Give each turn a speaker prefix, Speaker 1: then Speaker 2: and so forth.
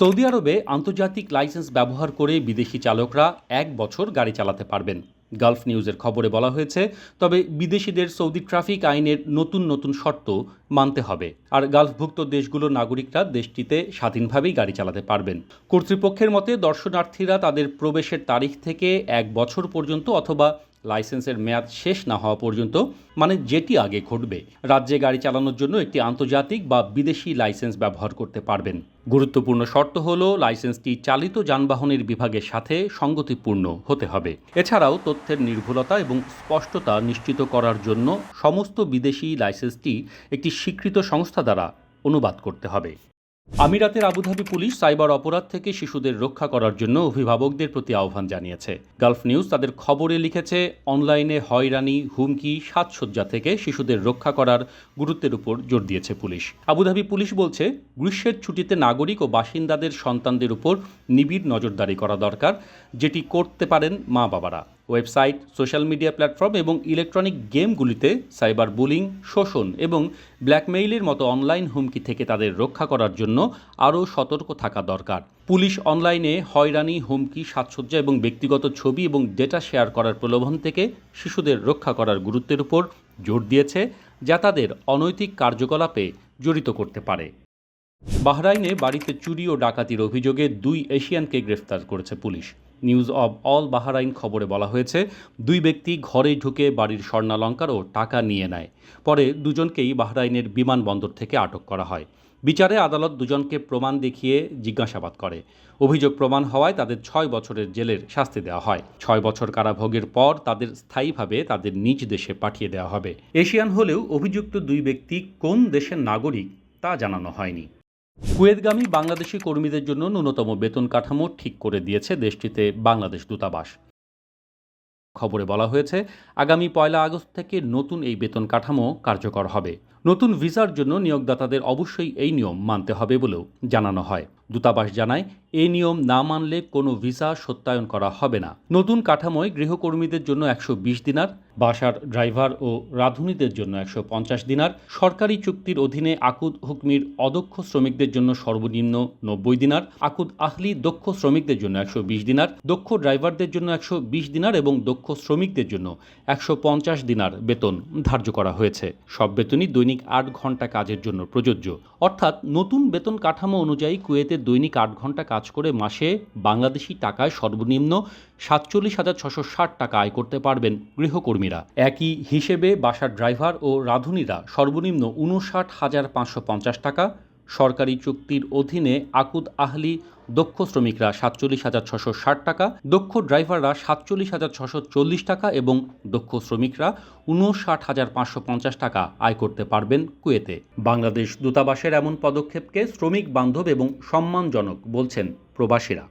Speaker 1: Saudi আরবে আন্তর্জাতিক licence ব্যবহার করে বিদেশি চালকরা এক বছর গাড়ি চালাতে পারবেন। গালফ নিউজের খবরে বলা হয়েছে, তবে বিদেশিদের সৌদি ট্রাফিক আইনের নতুন নতুন শর্ত মানতে হবে। আর গালফভুক্ত দেশগুলোর নাগরিকরা দেশটিতে স্বাধীনভাবেই গাড়ি চালাতে পারবেন। কর্তৃপক্ষের মতে দর্শনার্থীরা তাদের প্রবেশের তারিখ থেকে এক বছর পর্যন্ত অথবা লাইসেন্সের মেয়াদ শেষ না হওয়া পর্যন্ত মানে যেটি আগে ঘটবে। রাজ্যে গাড়ি চালানোর জন্য একটি আন্তর্জাতিক বা বিদেশি লাইসেন্স ব্যবহার করতে পারবেন। গুরুত্বপূর্ণ শর্ত হল, লাইসেন্সটি চালিত যানবাহনের বিভাগের সাথে সঙ্গতিপূর্ণ হতে হবে। এছাড়াও তথ্যের নির্ভুলতা এবং স্পষ্টতা নিশ্চিত করার জন্য সমস্ত বিদেশি লাইসেন্সটি একটি স্বীকৃত সংস্থা দ্বারা অনুবাদ করতে হবে। আমিরাতের আবুধাবি পুলিশ সাইবার অপরাধ থেকে শিশুদের রক্ষা করার জন্য অভিভাবকদের প্রতি আহ্বান জানিয়েছে। গালফ নিউজ তাদের খবরে লিখেছে, অনলাইনে হয়রানি, হুমকি, সাজসজ্জা থেকে শিশুদের রক্ষা করার গুরুত্বের উপর জোর দিয়েছে পুলিশ। আবুধাবি পুলিশ বলছে, গ্রীষ্মের ছুটিতে নাগরিক ও বাসিন্দাদের সন্তানদের উপর নিবিড় নজরদারি করা দরকার, যেটি করতে পারেন মা বাবারা ওয়েবসাইট, সোশ্যাল মিডিয়া প্ল্যাটফর্ম এবং ইলেকট্রনিক গেমগুলিতে সাইবার বুলিং, শোষণ এবং ব্ল্যাকমেইলের মতো অনলাইন হুমকি থেকে তাদের রক্ষা করার জন্য আরও সতর্ক থাকা দরকার। পুলিশ অনলাইনে হয়রানি, হুমকি, সাজসজ্জা এবং ব্যক্তিগত ছবি এবং ডেটা শেয়ার করার প্রলোভন থেকে শিশুদের রক্ষা করার গুরুত্বের উপর জোর দিয়েছে, যা তাদের অনৈতিক কার্যকলাপে জড়িত করতে পারে। বাহরাইনে বাড়িতে চুরি ও ডাকাতির অভিযোগে দুই এশিয়ানকে গ্রেফতার করেছে police. News of all Bahrain খবরে বলা হয়েছে, দুই ব্যক্তি ঘরে ঢুকে বাড়ির স্বর্ণালঙ্কার ও টাকা নিয়ে নেয়। পরে দুজনকেই বাহরাইনের বিমানবন্দর থেকে আটক করা হয়। বিচারে আদালত দুজনকে প্রমাণ দেখিয়ে জিজ্ঞাসাবাদ করে। অভিযোগ প্রমাণ হওয়ায় তাদের ছয় বছরের জেলের শাস্তি দেওয়া হয়। ছয় বছর কারাভোগের পর তাদের স্থায়ীভাবে তাদের নিজ দেশে পাঠিয়ে দেওয়া হবে। এশিয়ান হলেও অভিযুক্ত দুই ব্যক্তি কোন দেশের নাগরিক তা জানানো হয়নি। কুয়েতগামী বাংলাদেশি কর্মীদের জন্য ন্যূনতম বেতন কাঠামো ঠিক করে দিয়েছে দেশটিতে বাংলাদেশ দূতাবাস। খবরে বলা হয়েছে, আগামী পয়লা আগস্ট থেকে নতুন এই বেতন কাঠামো কার্যকর হবে। নতুন ভিসার জন্য নিয়োগদাতাদের অবশ্যই এই নিয়ম মানতে হবে বলেও জানানো হয়। দূতাবাস জানায় এই নিয়ম না মানলে কোনো ভিসা সত্যায়ন করা হবে না। নতুন কাঠামোয় গৃহকর্মীদের জন্য একশো বিশ দিনার, বাসার ড্রাইভার ও রাঁধুনিদের জন্য একশো পঞ্চাশ দিনার, সরকারি চুক্তির অধীনে আকুদ হুকমির অদক্ষ শ্রমিকদের জন্য সর্বনিম্ন নব্বই দিনার, আকুদ আহলি দক্ষ শ্রমিকদের জন্য একশো বিশ দিনার, দক্ষ ড্রাইভারদের জন্য একশো বিশ দিনার এবং দক্ষ শ্রমিকদের জন্য একশো পঞ্চাশ দিনার বেতন ধার্য করা হয়েছে। সব বেতনই দৈনিক আট ঘণ্টা কাজের জন্য প্রযোজ্য। অর্থাৎ নতুন বেতন কাঠামো অনুযায়ী কুয়েতে দৈনিক আট ঘণ্টা কাজ করে মাসে বাংলাদেশি টাকায় সর্বনিম্ন সাতচল্লিশ হাজার ছশো ষাট টাকা আয় করতে পারবেন গৃহকর্মীরা। একই হিসেবে বাসার ড্রাইভার ও রাঁধুনিরা সর্বনিম্ন উনষাট হাজার পাঁচশো পঞ্চাশ টাকা সরকারি চুক্তির অধীনে আকুদ আহলি, দক্ষ শ্রমিকরা সাতচল্লিশ হাজার ছশো ষাট টাকা, দক্ষ ড্রাইভাররা সাতচল্লিশ হাজার ছশো চল্লিশ টাকা এবং দক্ষ শ্রমিকরা উনষাট হাজার পাঁচশো পঞ্চাশ টাকা আয় করতে পারবেন কুয়েতে। বাংলাদেশ দূতাবাসের এমন পদক্ষেপকে শ্রমিক বান্ধব এবং সম্মানজনক বলছেন প্রবাসীরা।